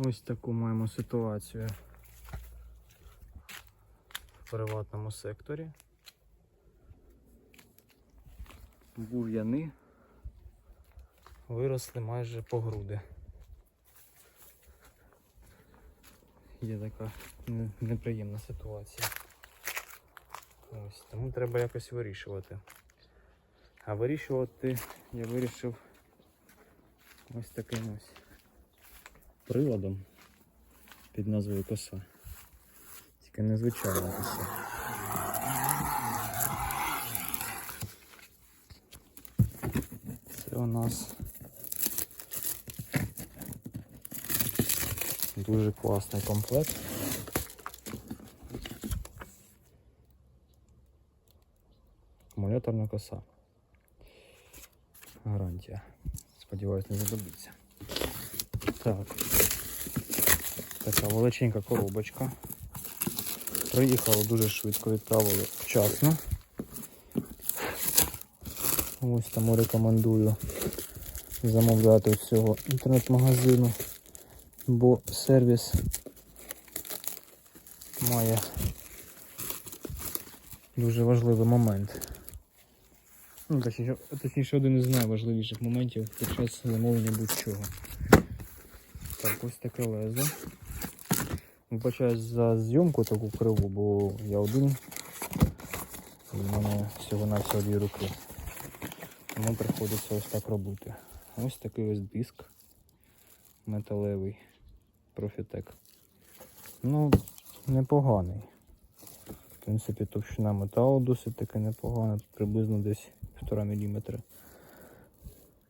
Ось таку маємо ситуацію в приватному секторі. Бур'яни виросли майже по груди. Є така неприємна ситуація. Ось, тому треба якось вирішувати. А вирішувати я вирішив ось таким ось приладом під назвою коса. Тільки незвичайна коса. Це у нас дуже класний комплект. Акумуляторна коса. Гарантія. Сподіваюсь, не задобиться. Так. Така величенька коробочка. Приїхало дуже швидко, відправили вчасно. Ось тому рекомендую замовляти з цього інтернет-магазину, бо сервіс має дуже важливий момент. Ну, точніше, один із найважливіших моментів під час замовлення будь-чого. Так, ось таке лезо. Вибачаюсь за зйомку таку криву, бо я один. І в мене всього на всього дві руки. Тому приходиться ось так робити. Ось такий ось диск металевий Profitec. Ну, непоганий. В принципі, товщина металу досить таки непогана, приблизно десь 1,5 мм.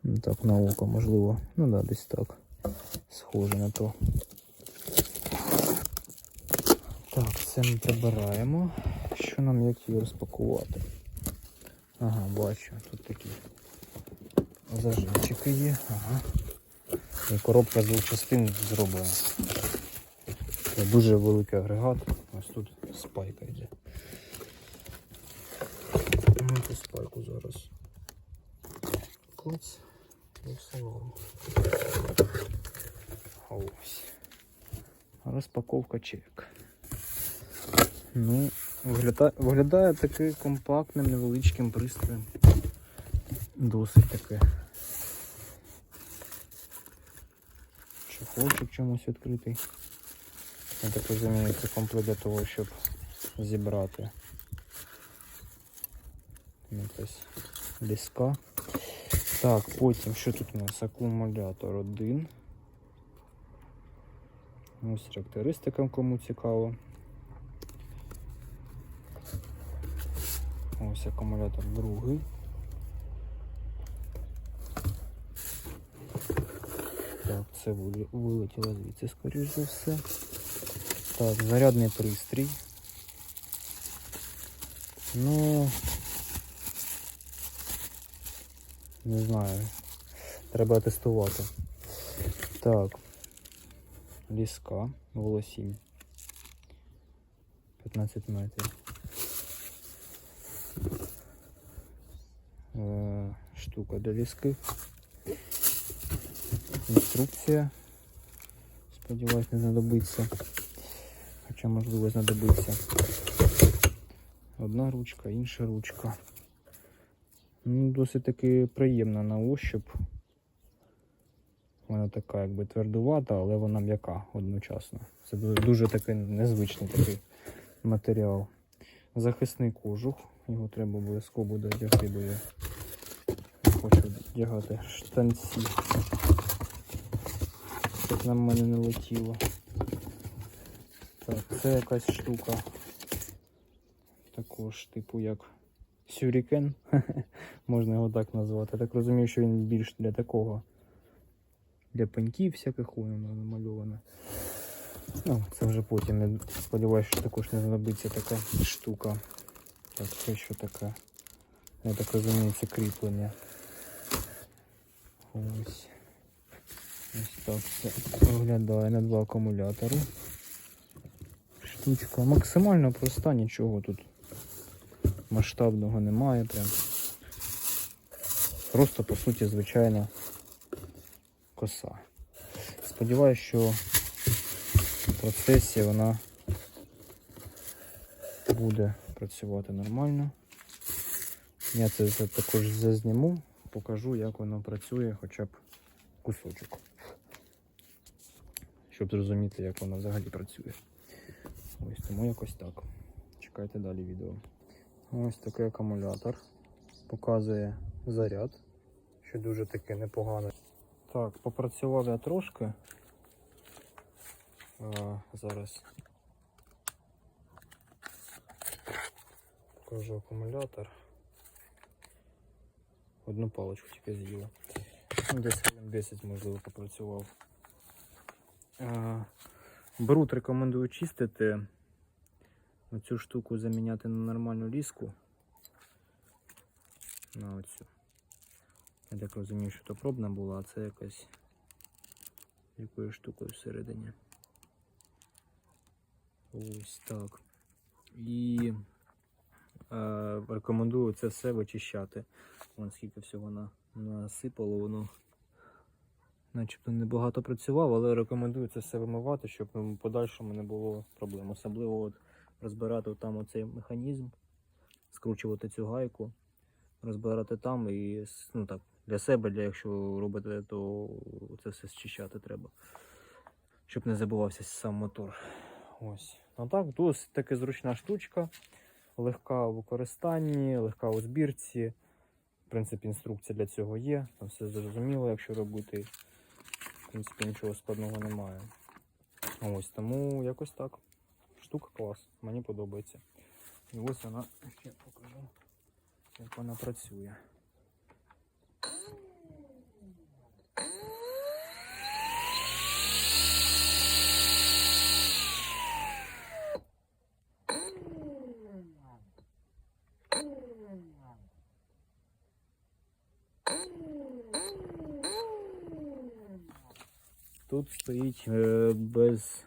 Ну, Так, на око, можливо. Ну да, десь так. Схоже на то. Так, це ми прибираємо. Що нам як її розпакувати? Ага, бачу, тут такі зажимчики є. Ага. І коробка з двох частин зроблена. Це дуже великий агрегат. Ось тут спайка йде. Ну, ту спайку зараз. Клац. І все. Ось. Розпаковка чек. Ну, виглядає, виглядає таки компактним, невеличким пристроєм. Досить таке. Чехолчик чомусь відкритий. Я так розумію, це комплект для того, щоб зібрати якась диска. Так, потім що тут у нас? Акумулятор один. Ось характеристика, кому цікаво. Ось акумулятор другий. Так, це вилетіло звідси, скоріш за все. Так, зарядний пристрій. Ну не знаю. Треба тестувати. Так. Ліска, волосінь. 15 метрів. Е, штука для ліски. Інструкція. Сподіваюсь, не знадобиться. Хоча можливо знадобиться. Одна ручка, інша ручка. Ну, досить таки приємна на ощуп. Вона така якби твердувата, але вона м'яка одночасно. Це дуже, такий незвичний такий матеріал. Захисний кожух. Його треба обов'язково буде одягти, бо я хочу одягати штанці. Щоб на мене не летіло. Так, це якась штука. Також, типу як сюрікен. Можна його так назвати. Я так розумію, що він більш для такого. Для пеньків всяких воно намальоване. Ну, це вже потім. Я сподіваюся, що також не знадобиться така штука. Так, це що таке? Я так розумію, це кріплення. Ось. Ось так це виглядає на два акумулятори. Штучка максимально проста, нічого тут масштабного немає. Прям. Просто по суті звичайна коса. Сподіваюсь, що в процесі вона буде працювати нормально. Я це також зазніму, покажу, як воно працює хоча б кусочок. Щоб зрозуміти, як воно взагалі працює. Ось тому якось так. Чекайте далі відео. Ось такий акумулятор. Показує заряд, що дуже таке непогано. Так, попрацював я трошки. А, зараз покажу акумулятор. Одну паличку тільки з'їла. Десь хвилин 10 можливо попрацював. А, Берут рекомендую чистити. Оцю штуку заміняти на нормальну ліску. На оцю. Я так розумію, що то пробна була, а це якась якою штукою всередині. Ось так. І е, рекомендую це все вичищати. Вон скільки всього на, насипало, воно начебто небагато працював, але рекомендую це все вимивати, щоб в подальшому не було проблем. Особливо от розбирати там оцей механізм, скручувати цю гайку, розбирати там і ну, так, для себе, для якщо робите, то це все зчищати треба. Щоб не забувався сам мотор. Ось. А так, досить таки зручна штучка, легка у використанні, легка у збірці. В принципі, інструкція для цього є. Там все зрозуміло, якщо робити. В принципі, нічого складного немає. Ось тому якось так. Штука клас, мені подобається. І ось вона ще покажу, як вона працює. Тут стоїть е, без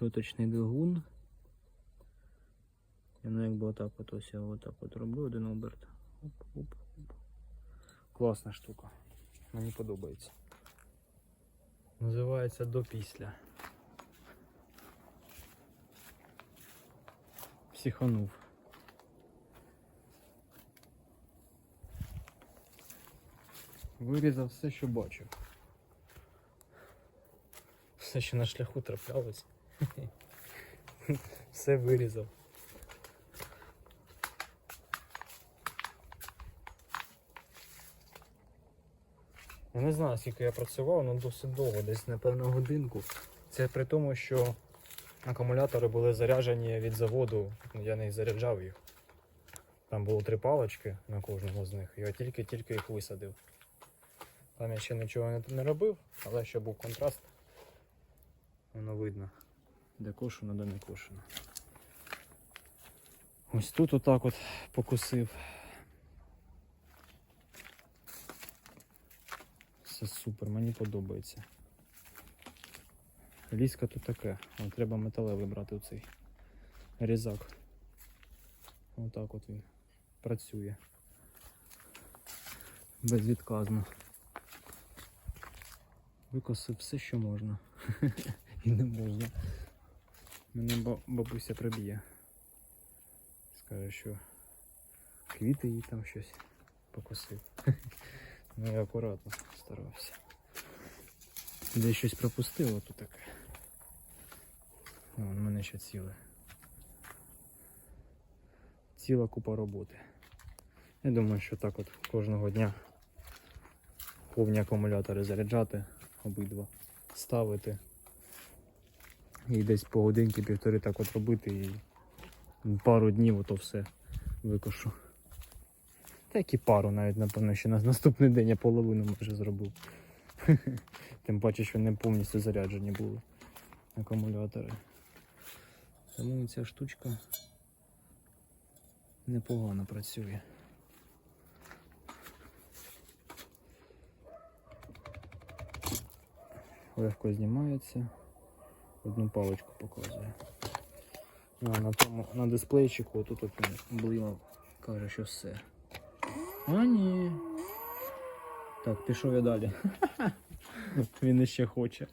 щоточний двигун. І ну якби отак от ось я отак от роблю один оберт. Оп, оп, оп. Класна штука. Мені подобається. Називається до після. Психанув. Вирізав все, що бачив. Все, що на шляху траплялось. Все вирізав. Я не знаю, скільки я працював, але досить довго, десь напевно годинку. Це при тому, що акумулятори були заряджені від заводу, я не заряджав їх. Там було три палочки на кожному з них, я тільки-тільки їх висадив. Там я ще нічого не робив, але ще був контраст. Воно видно, де кошено, де не кошено. Ось тут отак от покусив. Все супер, мені подобається. Ліска тут таке, От треба металевий брати оцей різак. Отак от він працює. Безвідказно. Викосив все, що можна. І не можна. Мене бабуся приб'є. Скаже, що квіти їй там щось покосив. Ну я акуратно старався. Де щось пропустив, ото таке. У мене ще ціле. Ціла купа роботи. Я думаю, що так от кожного дня повні акумулятори заряджати обидва, ставити. І десь по годинки півтори так от робити і пару днів ото все викошу. Та як і пару навіть, напевно, ще на наступний день я половину майже зробив. Тим паче, що не повністю заряджені були акумулятори. Тому ця штучка непогано працює. Легко знімається. Одну паличку показує. А на тому на дисплейчику тут от він каже, що все. А ні. Так, пішов я далі. Він іще хоче.